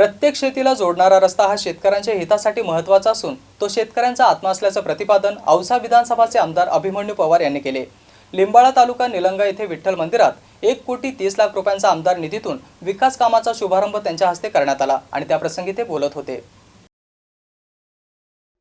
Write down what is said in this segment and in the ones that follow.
प्रत्येक शेतीला जोडणारा रस्ता हा शेतकऱ्यांच्या हितासाठी महत्त्वाचा असून तो शेतकऱ्यांचा आत्मा असल्याचं प्रतिपादन औसा विधानसभाचे आमदार अभिमन्यू पवार यांनी केले. लिंबाळा तालुका निलंगा येथे विठ्ठल मंदिरात एक कोटी तीस लाख रुपयांचा आमदार निधीतून विकास कामाचा शुभारंभ त्यांच्या हस्ते करण्यात आला आणि त्याप्रसंगी ते बोलत होते.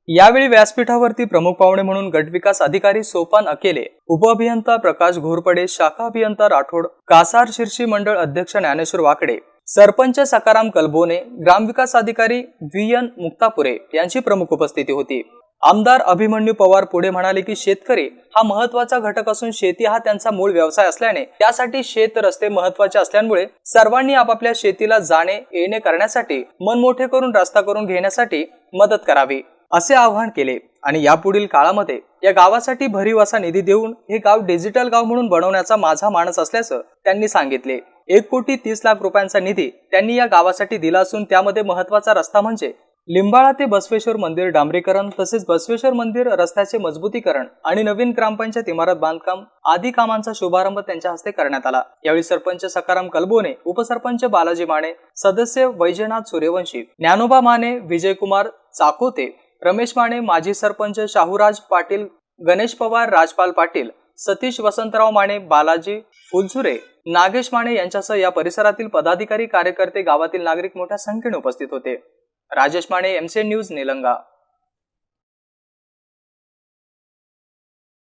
यावेळी व्यासपीठावरती प्रमुख पाहुणे म्हणून गटविकास अधिकारी सोपान अकेले उपअभियंता प्रकाश घोरपडे शाखा अभियंता राठोड कासार शिर्षी मंडळ अध्यक्ष ज्ञानेश्वर वाकडे सरपंच सकाराम कलबोने ग्रामविकास अधिकारी व्ही एन मुक्तापुरे यांची प्रमुख उपस्थिती होती. आमदार अभिमन्यू पवार पुढे म्हणाले की शेतकरी हा महत्त्वाचा घटक असून शेती हा त्यांचा मूळ व्यवसाय असल्याने त्यासाठी शेत रस्ते महत्त्वाचे असल्यामुळे सर्वांनी आपापल्या शेतीला जाणे येणे करण्यासाठी मन मोठे करून रस्ता करून घेण्यासाठी मदत करावी. असे आवाहन केले. आणि यापुढील काळामध्ये या गावासाठी भरीव असा निधी देऊन हे गाव डिजिटल गाव म्हणून बनवण्याचा माझा मानस असल्याचं त्यांनी सांगितले. एक कोटी तीस लाख रुपयांचा निधी त्यांनी या गावासाठी दिला असून त्यामध्ये महत्त्वाचा रस्ता म्हणजे लिंबाळा ते बसवेश्वर मंदिर डांबरीकरण तसेच बसवेश्वर मंदिर रस्त्याचे मजबूतीकरण आणि नवीन ग्रामपंचायत इमारत बांधकाम आदी कामांचा शुभारंभ त्यांच्या हस्ते करण्यात आला. यावेळी सरपंच सकाराम कलबोने उपसरपंच बालाजी माने सदस्य वैजनाथ सूर्यवंशी ज्ञानोबा माने विजयकुमार चाकोते रमेश माने माजी सरपंच शाहूराज पाटील गणेश पवार राजपाल पाटील सतीश वसंतराव माने बालाजी फुलझुरे नागेश माने यांच्यासह या परिसरातील पदाधिकारी कार्यकर्ते गावातील नागरिक मोठ्या संख्येने उपस्थित होते. Rajesh Mane MCN news Nilanga.